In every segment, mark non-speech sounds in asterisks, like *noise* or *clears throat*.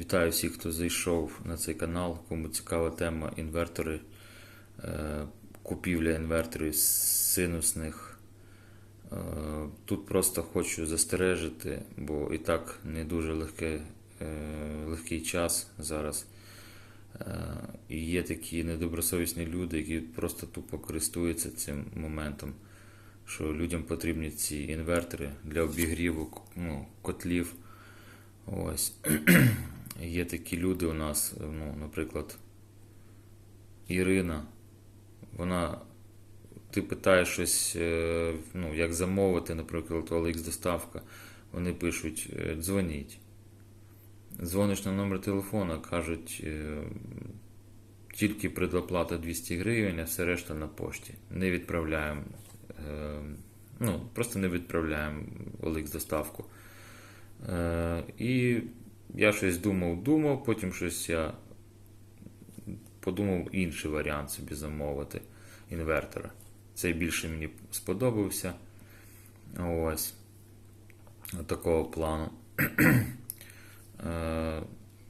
Вітаю всіх, хто зайшов на цей канал. Кому цікава тема інвертори, е, купівля інверторів синусних. Е, Тут просто хочу застережити, бо і так не дуже легке, е, легкий час зараз. І є такі недобросовісні люди, які просто тупо користуються цим моментом, що людям потрібні ці інвертори для обігріву ну, котлів. Ось. Є такі люди у нас, ну, наприклад, Ірина. Вона. Ти питаєш щось, е, ну, як замовити, наприклад, OLX доставка. Вони пишуть, е, дзвоніть. Дзвониш на номер телефона, кажуть, е, тільки предоплата 200 гривень, а все решта на пошті. Не відправляємо. е, Ну, просто не відправляємо OLX доставку. Е, І я щось думав, думав, потім щось я подумав інший варіант собі замовити інвертора. Цей більше мені сподобався. Ось. Такого плану. *clears throat* Е,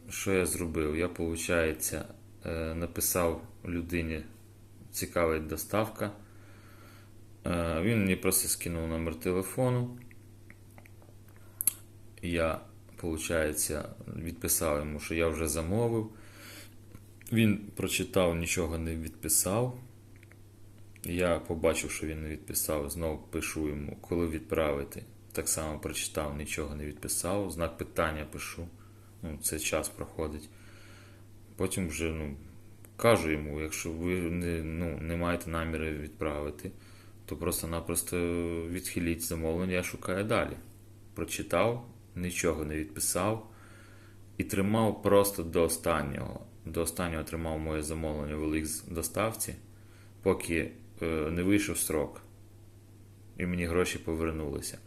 Що я зробив? Я, виходить, написав людині цікава доставка. Е, Він мені просто скинув номер телефону. Я, виходить, відписав йому, що я вже замовив. Він прочитав, нічого не відписав. Я побачив, що він не відписав, знову пишу йому, коли відправити. Так само прочитав, нічого не відписав. Знак питання пишу. Ну, це час проходить. Потім вже ну, кажу йому, якщо ви не, ну, не маєте наміри відправити, то просто-напросто відхиліть замовлення, я шукаю далі. Прочитав, нічого не відписав і тримав просто до останнього. До останнього тримав моє замовлення в OLX доставці, поки е, не вийшов срок. І мені гроші повернулися.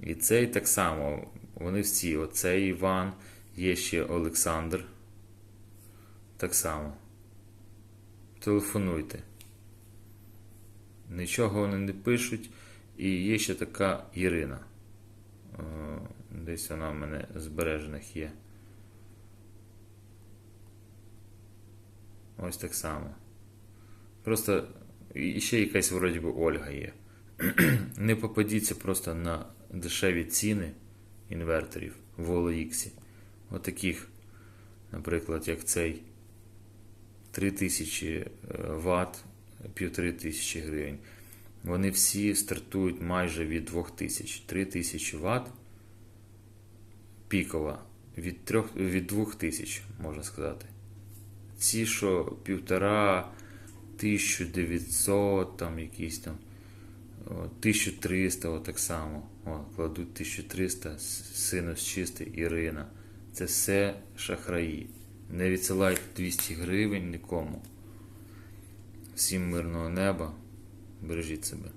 І цей так само, вони всі, оцей Іван, є ще Олександр. Так само. Телефонуйте. Нічого вони не пишуть. І є ще така Ірина. Десь вона в мене збережених є. Ось так само. Просто і ще якась вроді би Ольга є. *clears throat* Не попадіться просто на дешеві ціни інверторів в OLX. Отаких, наприклад, як цей 3000 Вт, 1500 гривень. Вони всі стартують майже від 2000. 3000 Вт пікова від, 3, від 2000, можна сказати. Ці, що півтора, 1900, там якісь там. 1300, о, так само. О, кладуть 1300, синус чистий, Ірина. Це все шахраї. Не відсилайте 200 гривень нікому. Всім мирного неба. Бережіть себе.